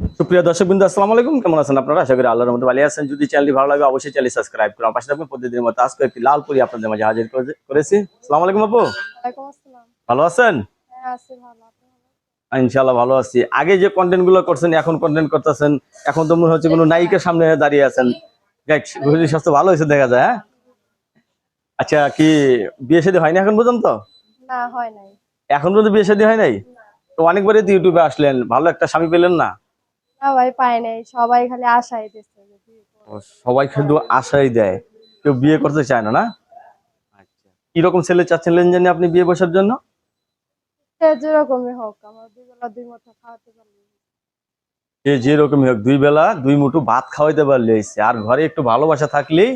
সুপ্রিয় দর্শক বিন্দু আসসালামু আলাইকুম। কেমন আছেন আপনারা? আশা করি আল্লাহর মধ্যে ভালো আছেন। যদি চ্যানেলটি ভালো লাগে অবশ্যই চ্যানেল সাবস্ক্রাইব করুন। পাশে থাকবেন প্রতিদিনের মতো আজকে একটি লাল পুরি আপনাদের মাঝে হাজির করেছি। আসসালামু আলাইকুম আপু। ওয়ালাইকুম আসসালাম। ভালো আছেন? হ্যাঁ আছি ভালো। আপনি ইনশাআল্লাহ ভালো আছি। আগে যে কন্টেন্টগুলো করছেন এখন কন্টেন্ট করতেছেন এখন তো মনে হচ্ছে কোনো নায়িকার সামনে দাঁড়িয়ে আছেন। শরীর স্বাস্থ্য ভালো হয়েছে দেখা যায় হ্যাঁ? আচ্ছা কি বিয়ে শাদী হয়নি এখন পর্যন্ত? হয় এখন পর্যন্ত বিয়ে শাদী হয় নাই? তো অনেকবারই তো ইউটিউবে আসলেন। ভালো একটা স্বামী পেলেন না? ভাই পাই নাই সবাই খালি আশাই দিচ্ছে সবাই শুধু আশাই দেয়। কেউ বিয়ে করতে চায় না না? আচ্ছা। কীরকম ছেলে চাচ্ছিলেন জানি আপনি বিয়ে বসার জন্য? যেরকমই হোক আমার দুই বেলা দুই মতো খাওয়াতে পারব যে যেরকমই হোক দুই বেলা দুই মুঠো ভাত খাওয়াইতে পারলে আর ঘরে একটু ভালোবাসা থাকলেই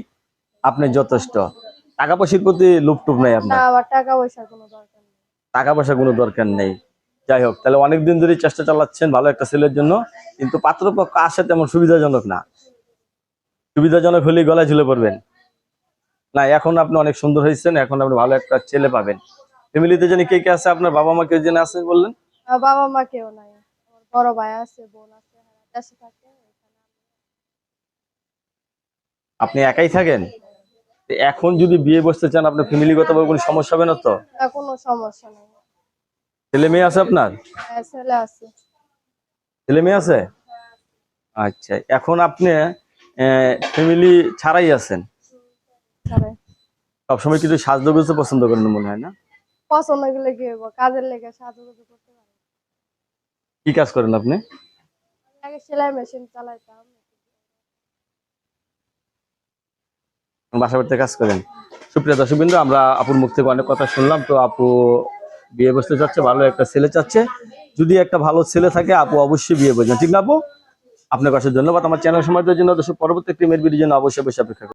আপনি যথেষ্ট। টাকা পয়সার প্রতি লুপটুপ নাই আপনার? টাকা পয়সার কোনো দরকার নেই। টাকা পয়সা কোনো দরকার নেই। যাই হোক তাহলে অনেকদিন ধরে চেষ্টা চালাচ্ছেন ভালো একটা ছেলের জন্য কিন্তু পাত্রপক্ষ আসে তেমন সুবিধাজনক না। সুবিধাজনক হলেই গলায় ঝুলে পড়বেন। না এখন আপনি অনেক সুন্দর হয়েছেন এখন আপনি ভালো একটা ছেলে পাবেন। ফ্যামিলিতে জানি কে কে আছে? আপনার বাবা মা কেউ জেনে আছে বললেন? বাবা মা কেউ নাই। আমার বড় ভাই আছে বোন আছে হ্যাঁ, দেশে থাকে আপনি একাই থাকেন? এখন যদি বিয়ে বসতে চান আপনার ফ্যামিলিগত ভাবে কোনো সমস্যা হবে না তো? কোনো সমস্যা নেই। ছেলে মেয়ে আছে আপনার? হ্যাঁ ছেলে মেয়ে আছে? আচ্ছা এখন আপনি ফ্যামিলি ছাড়াই আছেন? সবসময় কিছু সাজগোজ পছন্দ করেন মনে হয় না? পছন্দ কি হইব? কাজের লেগে সাজুগুজু করতে পারি। কি কাজ করেন আপনি? আগে সেলাই মেশিন চালাইতাম। বাসা বাড়িতে কাজ করেন? সুপ্রিয় দর্শক আমরা আপুর মুখ থেকে অনেক কথা শুনলাম। তো আপু বিয়ে বসতে চাচ্ছে, ভালো একটা ছেলে চাচ্ছে। যদি একটা ভালো ছেলে থাকে, আপু অবশ্যই বিয়ে বসবেন ঠিক না আপু? আপনার কাছে ধন্যবাদ। আমার চ্যানেল সময় জন্য দর্শক, পরবর্তী মেয়ের ভিডিওর জন্য অবশ্যই অবশ্যই অপেক্ষা।